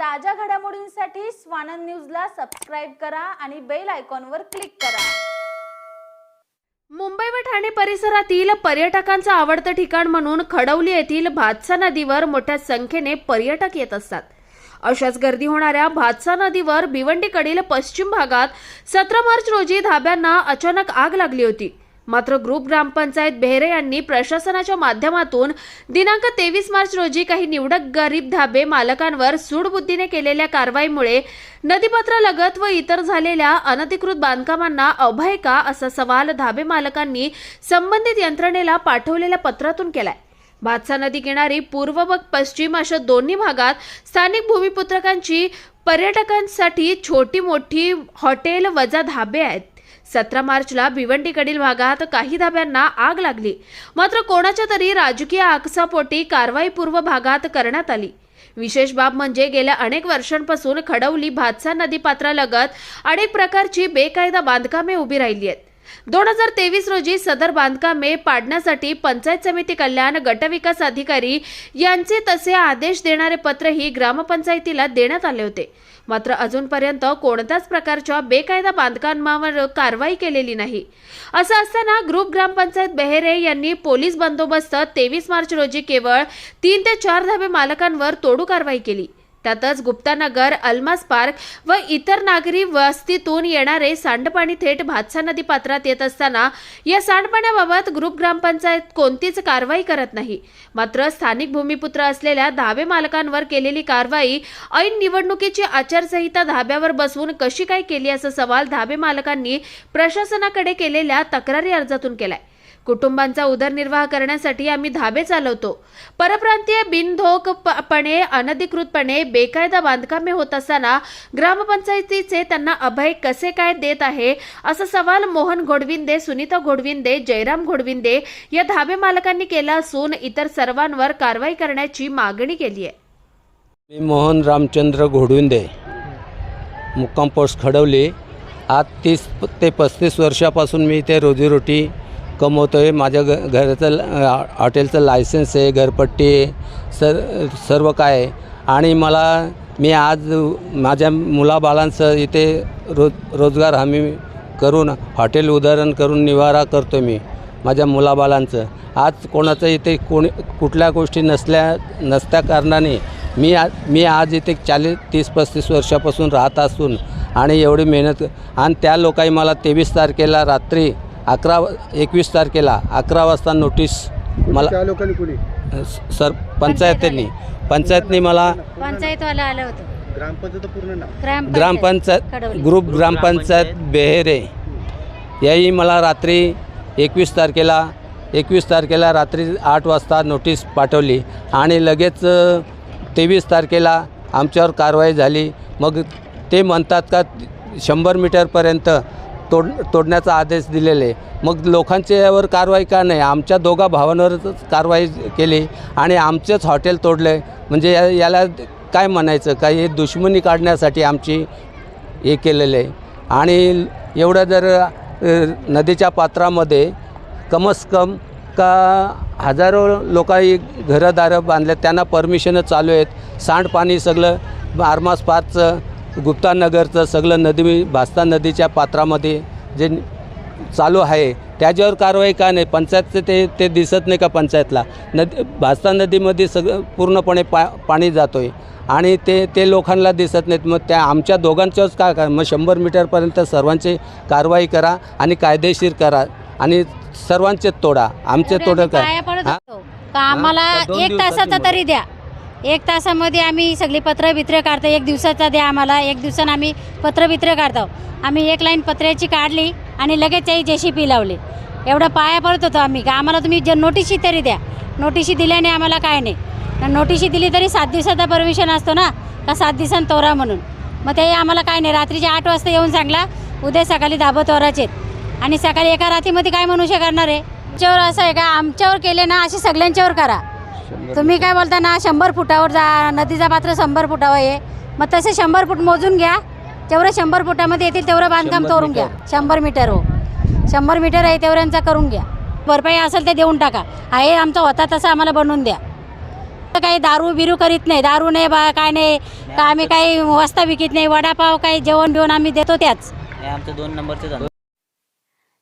ताज्या घडामोडींसाठी स्वानंद न्यूजला सबस्क्राईब करा आणि बेल आयकॉनवर क्लिक करा. मुंबई व ठाणे परिसरातील पर्यटकांचं आवडतं ठिकाण म्हणून खडवली येथील भातसा नदीवर मोठ्या संख्येने पर्यटक येत असतात. अशाच गर्दी होणाऱ्या भातसा नदीवर भिवंडीकडील पश्चिम भागात सतरा मार्च रोजी धाब्यांना अचानक आग लागली होती. मात्र ग्रुप ग्रामपंचायत बेहरे यांनी प्रशासनाच्या माध्यमातून दिनांक तेवीस मार्च रोजी काही निवडक गरीब धाबे मालकांवर सूडबुद्धीने केलेल्या कारवाईमुळे नदीपात्रालगत व इतर झालेल्या अनधिकृत बांधकामांना अभय का असा सवाल धाबे मालकांनी संबंधित यंत्रणेला पाठवलेल्या पत्रातून केलाय. भातसा नदी किनारी पूर्व व पश्चिम अशा दोन्ही भागात स्थानिक भूमिपुत्रकांची पर्यटकांसाठी छोटी मोठी हॉटेल वजा धाबे आहेत. सतरा मार्चला भिवंडीकडील भागात काही धाब्यांना आग लागली. मात्र कोणाच्या तरी राजकीय आकसापोटी कारवाई पूर्व भागात करण्यात आली. विशेष बाब म्हणजे गेल्या अनेक वर्षांपासून खडवली भातसा नदीपात्रालगत अनेक प्रकारची बेकायदा बांधकामे उभी राहिली आहेत. दोन हजार तेवीस रोजी सदर बांधकामे पाडण्यासाठी पंचायत समिती कल्याण गटविकास अधिकारी यांचे तसे आदेश देणारे पत्रही ग्रामपंचायतीला देण्यात आले होते. मात्र अजूनपर्यंत कोणत्याच प्रकारच्या बेकायदा बांधकामावर कारवाई केलेली नाही. असं असताना ग्रुप ग्रामपंचायत बेहेरे यांनी पोलीस बंदोबस्त तेवीस मार्च रोजी केवळ तीन ते चार धाबे मालकांवर तोडू कारवाई केली. त्यातच गुप्तानगर अल्मास पार्क व इतर नागरी वस्तीतून येणारे सांडपाणी थेट भातसा नदी पात्रात येत असताना या सांडपाण्याबाबत ग्रुप ग्रामपंचायत कोणतीच कारवाई करत नाही. मात्र स्थानिक भूमिपुत्र असलेल्या धाबे मालकांवर केलेली कारवाई ऐन निवडणुकीची आचारसंहिता धाब्यावर बसवून कशी काय केली असा सवाल धाबे मालकांनी प्रशासनाकडे केलेल्या तक्रारी अर्जातून केलाय. कुटुंबांचा उदरनिर्वाह करण्यासाठी आम्ही धाबे चालवतो. परप्रांतीय बिनधोकपणे अनधिकृतपणे बेकायदा बांधकामे होत असताना ग्रामपंचायतीचे त्यांना अभय कसे काय देत आहे? असा सवाल मोहन घोडविंदे सुनीता घोडविंदे जयराम घोडविंदे या धाबे मालकांनी केला असून इतर सर्वांवर कारवाई करण्याची मागणी केली आहे. मी मोहन रामचंद्र घोडविंदे मुक्काम पोस्ट खडवली. आज तीस ते पस्तीस वर्षापासून मी इथे रोजीरोटी कमवतो आहे माझ्या घ घराचं ल- हॉटेलचं लायसन्स आहे घरपट्टी आहे सर सर्व काय आहे. आणि मला मी आज माझ्या मुलाबाळांचं इथे रोज रोजगार हमी करून हॉटेल उदाहरण करून निवारा करतो मी माझ्या मुलाबाळांचं. आज कोणाचं इथे कोणी कुठल्या गोष्टी नसल्या नसत्या कारणाने मी आ मी आज इथे चाळीस तीस पस्तीस वर्षापासून राहत असून आणि एवढी मेहनत आणि त्या लोकांनी मला तेवीस तारखेला रात्री अकरा एकवीस तारखेला अकरा वाजता नोटीस मला त्या लोकांनी कोणी? सर पंचायतींनी. पंचायतनी मला पंचायतवाला आलं होतं. ग्रामपंचायत पूर्ण नाव. ग्रामपंचायत. ग्रुप ग्रामपंचायत बेहेरे. याही मला रात्री एकवीस तारखेला एकवीस तारखेला रात्री आठ वाजता नोटीस पाठवली. आणि लगेच तेवीस तारखेला आमच्यावर कारवाई झाली. मग ते म्हणतात का शंभर मीटरपर्यंत तोड तोडण्याचा आदेश दिलेले. मग लोकांच्या यावर कारवाई का नाही? आमच्या दोघा भावांवरच कारवाई केली आणि आमचेच हॉटेल तोडले. म्हणजे या याला काय म्हणायचं? का हे दुश्मनी काढण्यासाठी आमची हे केलेलं. आहे आणि एवढं जर नदीच्या पात्रामध्ये कमस कम का हजारो लोकांनी घरंदारं बांधले त्यांना परमिशनं चालू आहेत. सांडपाणी सगळं आरमास पाचचं गुप्तानगरचं सगळं नदी भास्ता नदीच्या पात्रामध्ये जे चालू आहे त्याच्यावर कारवाई का नाही? पंचायतचं ते ते दिसत नाही का पंचायतला? नदी भास्ता नदीमध्ये सगळं पूर्णपणे पा पाणी जातो आहे आणि ते ते लोकांना दिसत नाहीत. मग त्या आमच्या दोघांच्याच का का? मग शंभर मीटरपर्यंत सर्वांची कारवाई करा आणि कायदेशीर करा आणि सर्वांचे तोडा. आमचे तोडं आम्ही काय पाया पडत हा? होतो. का आम्हाला? दोन एक तासाचा. तरी द्या. एक तासामध्ये आम्ही सगळी पत्र बित्र काढतो. एक दिवसाचा द्या आम्हाला एक दिवसानं आम्ही पत्र बित्र काढतो. आम्ही एक लाईन पत्र्याची काढली आणि लगेच त्याही जेशी पी लावली. एवढं पाया पडत होतो आम्ही. का आम्हाला तुम्ही ज नोटिशी तरी द्या. नोटिशी दिल्याने आम्हाला काय नाही. नोटिशी दिली तरी सात दिवसाचा परमिशन असतो ना? का सात दिवसांनी तोरा म्हणून? मग ते आम्हाला काय नाही. रात्रीचे आठ वाजता येऊन सांगला उद्या सकाळी दाबं तोराचे आणि सकाळी एका रात्रीमध्ये काय मनुष्य करणार आहे? आमच्यावर असं आहे का? आमच्यावर केले ना असे सगळ्यांच्यावर करा. तुम्ही काय बोलता ना शंभर फुटावर जा नदीचा पात्र शंभर फुटावर आहे मग तसे शंभर फूट मोजून घ्या. जेवढं शंभर फुटामध्ये येतील तेवढं बांधकाम करून घ्या. शंभर मीटर हो. शंभर मीटर आहे तेवढ्यांचा करून घ्या. भरपाई असेल ते देऊन टाका. आहे आमचा होता तसा आम्हाला बनवून द्या. काही दारू बिरू करीत नाही. दारू नाही बा काय नाही. का आम्ही काही वस्ता विकत नाही. वडापाव काही जेवण बिवण आम्ही देतो त्याच. आमचं दोन नंबरचं